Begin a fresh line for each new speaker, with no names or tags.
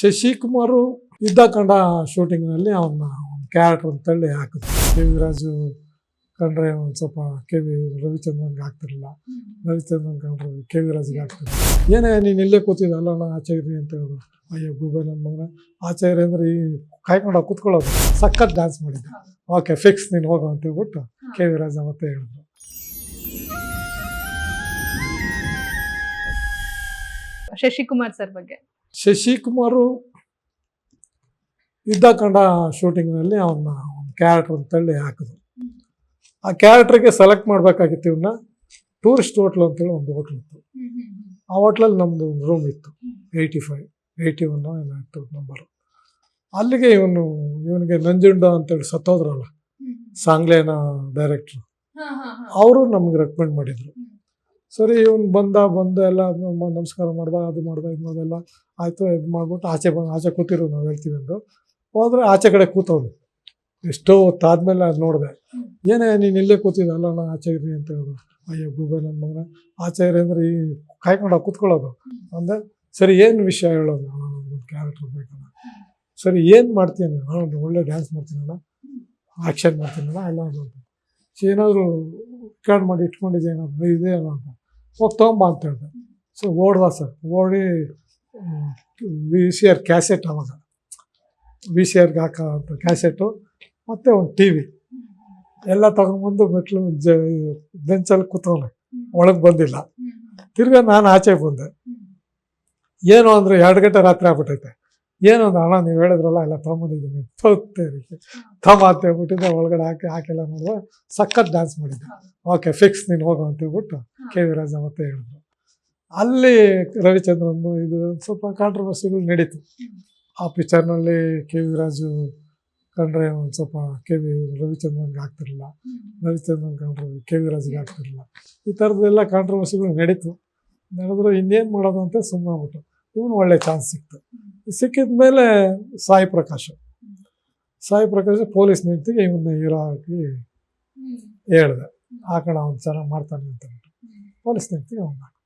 ಶಶಿಕುಮಾರು ಯುದ್ಧ ಕಂಡ ಶೂಟಿಂಗ್ನಲ್ಲಿ ಅವನ್ನ ಒಂದು ಕ್ಯಾರೆಕ್ಟರ್ ತಳ್ಳಿ ಹಾಕಿದ್ರು. ಕೆ ವಿ ರಾಜು ಕಂಡ್ರೆ ಒಂದು ಸ್ವಲ್ಪ ಕೆ ವಿ ರವಿಚಂದ್ರನ್ಗೆ ಆಗ್ತಿರಲಿಲ್ಲ. ರವಿಚಂದ್ರನ್ ಕಂಡ್ರೆ ಕೆ ವಿ ರಾಜ್ಗೆ ಆಗ್ತಿರಲಿಲ್ಲ. ಏನೇ ನೀನು ಇಲ್ಲೇ ಕೂತಿದ್ದೆ ಅಲ್ಲ ಆಚಾರ್ಯ ಅಂತ ಹೇಳಿದ್ರು ಅಯ್ಯೋ ಗೂಗಲ್ ನನ್ನ ಮಗನ. ಆಚೆ ಇರಿ ಅಂದ್ರೆ ಈ ಕಾಯ್ಕೊಂಡು ಕೂತ್ಕೊಳ್ಳೋದು. ಸಖತ್ ಡ್ಯಾನ್ಸ್ ಮಾಡಿದ್ದೆ. ಓಕೆ ಫಿಕ್ಸ್ ನೀನು ಹೋಗು ಅಂತ ಹೇಳ್ಬಿಟ್ಟು ಕೆ ವಿ ರಾಜ ಮತ್ತೆ ಹೇಳಿದ್ರು.
ಶಶಿಕುಮಾರ್ ಸರ್ ಬಗ್ಗೆ.
ಶಶಿಕುಮಾರು ಯುದ್ಧ ಕಂಡ ಶೂಟಿಂಗ್ನಲ್ಲಿ ಅವನ್ನ ಒಂದು ಕ್ಯಾರೆಕ್ಟರ್ ತಳ್ಳಿ ಹಾಕಿದ್ರು. ಆ ಕ್ಯಾರೆಕ್ಟ್ರಿಗೆ ಸೆಲೆಕ್ಟ್ ಮಾಡಬೇಕಾಗಿತ್ತು ಇವನ್ನ ಟೂರಿಸ್ಟ್ ಹೋಟ್ಲು ಅಂತೇಳಿ ಒಂದು ಹೋಟ್ಲ್ ಇತ್ತು. ಆ ಹೋಟ್ಲಲ್ಲಿ ನಮ್ಮದು ಒಂದು ರೂಮ್ ಇತ್ತು. ಏಯ್ಟಿ ಫೈವ್ ಏಯ್ಟಿ ಒನ್ ಏನೋ ಇತ್ತು ನಂಬರು ಅಲ್ಲಿಗೆ ಇವನು ಇವನಿಗೆ ನಂಜುಂಡ ಅಂತೇಳಿ ಸತ್ತೋದ್ರಲ್ಲ ಸಾಂಗ್ಲೇನ ಡೈರೆಕ್ಟ್ರು ಅವರು ನಮ್ಗೆ ರೆಕಮೆಂಡ್ ಮಾಡಿದ್ರು. ಸರಿ ಇವನು ಬಂದ ಬಂದ ಎಲ್ಲ ನಮಸ್ಕಾರ ಮಾಡ್ದ ಅದು ಮಾಡ್ದ ಇದು ಮಾಡೋದೆಲ್ಲ ಆಯಿತು ಇದು ಮಾಡ್ಬಿಟ್ಟು ಆಚೆ ಬಂದು ಆಚೆ ಕೂತಿರು ನಾವು ಹೇಳ್ತೀವಿ ಅಂದು ಹೋದ್ರೆ ಆಚೆ ಕಡೆ ಕೂತವ್ನು. ಎಷ್ಟೋ ಹೊತ್ತಾದ್ಮೇಲೆ ಅದು ನೋಡಿದೆ. ಏನೇ ನೀನು ಇಲ್ಲೇ ಕೂತಿದ್ದಲ್ಲ ಅಣ್ಣ ಆಚೆ ಇರಿ ಅಂತ ಹೇಳೋದು ಅಯ್ಯೋ ಗೂಗಲ್ ನನ್ನ ಮಗನ. ಆಚೆ ಇರಿ ಅಂದ್ರೆ ಈ ಕಾಯ್ಕೊಂಡು ಕೂತ್ಕೊಳ್ಳೋದು. ಅಂದೆ ಸರಿ ಏನು ವಿಷಯ ಹೇಳೋದು? ಒಂದು ಕ್ಯಾರೆಕ್ಟರ್ ಬೇಕಲ್ಲ ಸರಿ ಏನು ಮಾಡ್ತೀನಿ? ನಾನು ಒಳ್ಳೆ ಡ್ಯಾನ್ಸ್ ಮಾಡ್ತೀನಣ್ಣ ಆ್ಯಕ್ಷನ್ ಮಾಡ್ತೀನಲ್ಲ ಎಲ್ಲ ಏನಾದರೂ ರೆಕಾರ್ಡ್ ಮಾಡಿ ಇಟ್ಕೊಂಡಿದ್ದೆ ಏನಾದ್ರು? ಇದೆ ಅಂತ? ಹೋಗಿ ತೊಗೊಂಬ ಅಂತ ಹೇಳಿದೆ. ಸೊ ಓಡ್ದ ಸರ್. ಓಡಿ ವಿ ಸಿ ಆರ್ ಕ್ಯಾಸೆಟ್ ಅವಾಗ. ವಿ ಸಿ ಆರ್ಗೆ ಹಾಕೋ ಅಂತ ಕ್ಯಾಸೆಟು ಮತ್ತು ಒಂದು ಟಿ ವಿ ಎಲ್ಲ ತಗೊಂಬಂದು ಮೆಟ್ಲು ಜ, ಬೆಂಚಲ್ಲಿ ಕೂತ್ಕೊಂಡೆ. ಒಳಗೆ ಬಂದಿಲ್ಲ. ತಿರ್ಗಾ ನಾನು ಆಚೆ ಬಂದೆ. ಏನು ಅಂದರೆ ಎರಡು ಗಂಟೆ ರಾತ್ರಿ ಆಗ್ಬಿಟ್ಟೈತೆ. ಏನು ಅಂದ್ರೆ, ಅಣ್ಣ, ನೀವು ಹೇಳಿದ್ರಲ್ಲ, ಎಲ್ಲ ತೊಗೊಂಬಂದಿದ್ದೀನಿ. ತೊತ್ತೇರಿ ತಮ್ಮ ಅಂತ ಹೇಳ್ಬಿಟ್ಟಿದ್ದೆ. ಒಳಗಡೆ ಹಾಕಿ ಹಾಕೆಲ್ಲ ನೋಡಿದ್ರೆ ಸಖತ್ ಡ್ಯಾನ್ಸ್ ಮಾಡಿದ್ದೆ. ಓಕೆ ಫಿಕ್ಸ್ ನೀನು ಹೋಗು ಅಂತ ಹೇಳ್ಬಿಟ್ಟು ಕೆ. ವಿ ರಾಜ ಮತ್ತೆ ಹೇಳಿದ್ರು. ಅಲ್ಲಿ ರವಿಚಂದ್ರನ್ ಇದು ಸ್ವಲ್ಪ ಕಾಂಟ್ರವರ್ಸಿಗಳು ನಡೀತು. ಆ ಪಿಕ್ಚರ್ನಲ್ಲಿ ಕೆ. ವಿರಾಜು ಕಂಡ್ರೆ ಒಂದು ಸ್ವಲ್ಪ ಕೆ. ವಿ. ರವಿಚಂದ್ರನ್ಗೆ ಆಗ್ತಿರಲಿಲ್ಲ. ರವಿಚಂದ್ರನ್ ಕಂಡ್ರೆ ಕೆ. ವಿ ರಾಜ್ಗೆ ಆಗ್ತಿರಲಿಲ್ಲ. ಈ ಥರದ್ದೆಲ್ಲ ಕಾಂಟ್ರವರ್ಸಿಗಳು ನಡೀತು. ನಡೆದ್ರೆ ಇನ್ನೇನು ಮಾಡೋದು ಅಂತ ಸುಮ್ಮನೆ ಇವನು ಒಳ್ಳೆ ಚಾನ್ಸ್ ಸಿಕ್ತು. ಸಿಕ್ಕಿದ ಮೇಲೆ ಸಾಯಿ ಪ್ರಕಾಶ್. ಸಾಯಿ ಪ್ರಕಾಶ್ ಪೊಲೀಸ್ ನಿಂತಿಗೆ ಇವನ್ನ ಹೀರೋ ಹಾಕಿ ಆ ಕಣ ಅವ್ನು ಚೆನ್ನಾಗಿ ಮಾಡ್ತಾನೆ ಅಂತ ಹೇಳ್ಬಿಟ್ಟು ಪೊಲೀಸ್ ನಿಂತಿಗೆ ಅವ್ನು